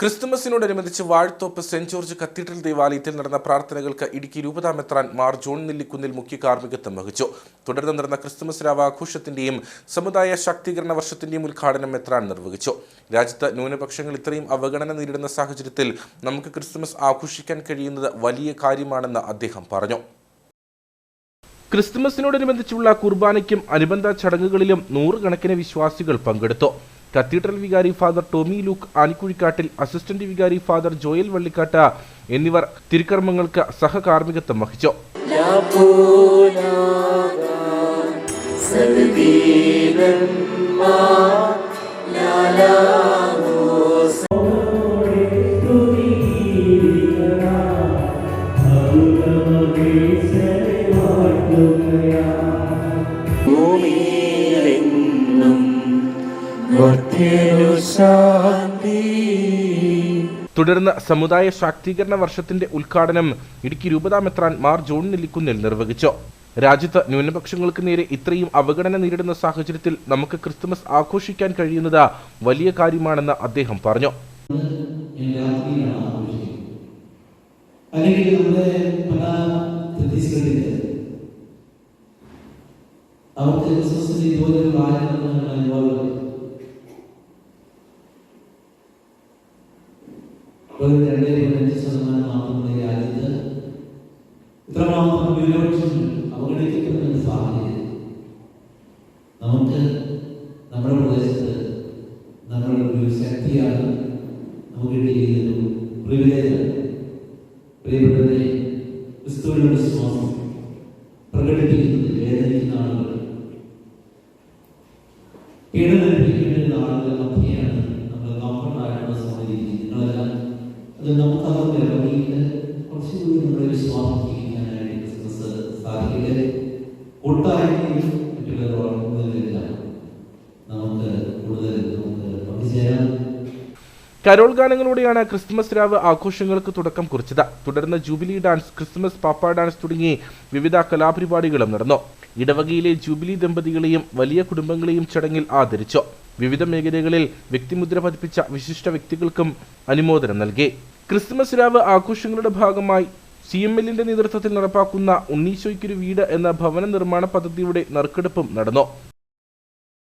ക്രിസ്തുമസിനോടനുബന്ധിച്ച് Vazhathoppu saint George cathedral ദേവാലയത്തിൽ നടന്ന പ്രാർത്ഥനകൾക്ക് ഇടുക്കി രൂപതാമെത്രാൻ മാർ ജോൺ നെല്ലിക്കുന്നിൽ മുഖ്യ കാർമ്മികത്വം വഹിച്ചു. തുടർന്ന് നടന്ന ക്രിസ്തുമസ് രാവാഘോഷത്തിന്റെയും സമുദായ ശാക്തീകരണ വർഷത്തിന്റെയും ഉദ്ഘാടനം മെത്രാൻ നിർവഹിച്ചു. രാജ്യത്ത് ന്യൂനപക്ഷങ്ങൾ ഇത്രയും അവഗണന നേരിടുന്ന സാഹചര്യത്തിൽ നമുക്ക് ക്രിസ്തുമസ് ആഘോഷിക്കാൻ കഴിയുന്നത് വലിയ കാര്യമാണെന്ന് അദ്ദേഹം പറഞ്ഞു. ക്രിസ്തുമസിനോടനുബന്ധിച്ചുള്ള കുർബാനയ്ക്കും അനുബന്ധ ചടങ്ങുകളിലും നൂറുകണക്കിന് വിശ്വാസികൾ പങ്കെടുത്തു. കത്തീഡ്രൽ വികാരി father Tomy Luke Anikuzhikattil assistant വികാരി ഫാദർ ജോയൽ വള്ളിക്കാട്ട് എന്നിവർ തിരുക്കർമ്മങ്ങൾക്ക് സഹകാർമ്മികത്വം വഹിച്ചു. ഭൂമിയിലെങ്ങും തുടർന്ന് സമുദായ ശാക്തീകരണ വർഷത്തിന്റെ ഉദ്ഘാടനം ഇടുക്കി രൂപതാമെത്രാൻ മാർ ജോൺ നെല്ലിക്കുന്നിൽ നിർവഹിച്ചു. രാജ്യത്ത് ന്യൂനപക്ഷങ്ങൾക്ക് നേരെ ഇത്രയും അവഗണന നേരിടുന്ന സാഹചര്യത്തിൽ നമുക്ക് ക്രിസ്തുമസ് ആഘോഷിക്കാൻ കഴിയുന്നത് വലിയ കാര്യമാണെന്ന് അദ്ദേഹം പറഞ്ഞു. അല്ലെങ്കിൽ നമ്മുടെ പല ഛത്തീസ്ഗഡിൽ അവർക്ക് ക്രിസ്മസിന് ഇതുപോലെ ഒരു കാര്യങ്ങൾ വെറും രണ്ടേ അഞ്ച് ശതമാനം മാത്രമുള്ള രാജ്യത്ത് ഇത്രമാത്രം ന്യൂനപക്ഷങ്ങൾ അവഗണിക്കപ്പെടുന്ന ഒരു സാഹചര്യം. നമുക്ക് നമ്മുടെ പ്രദേശത്ത് നമ്മുടെ ഒരു ശക്തിയാണ് നമുക്ക് കിട്ടിയ ഒരു പ്രിവിലേജാണ് പ്രിയപ്പെട്ടവരെ ക്രിസ്തുവിനുള്ള വിശ്വാസം പ്രകടിപ്പിക്കുന്നത് വേദനിക്കുന്ന ആളുകൾ പീഡനമനുഭവിക്കുന്ന ആളുകളുടെ മധ്യയാണ്. കരോൾ ഗാനങ്ങളോടെയാണ് ക്രിസ്മസ് രാവ് ആഘോഷങ്ങൾക്ക് തുടക്കം കുറിച്ചത്. തുടർന്ന് ജൂബിലി ഡാൻസ് ക്രിസ്മസ് പാപ്പ ഡാൻസ് തുടങ്ങി വിവിധ കലാപരിപാടികളും നടന്നു. ഇടവകയിലെ ജൂബിലി ദമ്പതികളെയും വലിയ കുടുംബങ്ങളെയും ചടങ്ങിൽ ആദരിച്ചു. വിവിധ മേഖലകളിൽ വ്യക്തിമുദ്ര പതിപ്പിച്ച വിശിഷ്ട വ്യക്തികൾക്കും അനുമോദനം നൽകി. ക്രിസ്തുമസ് രാവ് ആഘോഷങ്ങളുടെ ഭാഗമായി സി എം എല്ലിന്റെ നേതൃത്വത്തിൽ നടപ്പാക്കുന്ന ഉണ്ണീശോയ്ക്കൊരു വീട് എന്ന ഭവന നിർമ്മാണ പദ്ധതിയുടെ നറുക്കെടുപ്പും നടന്നു.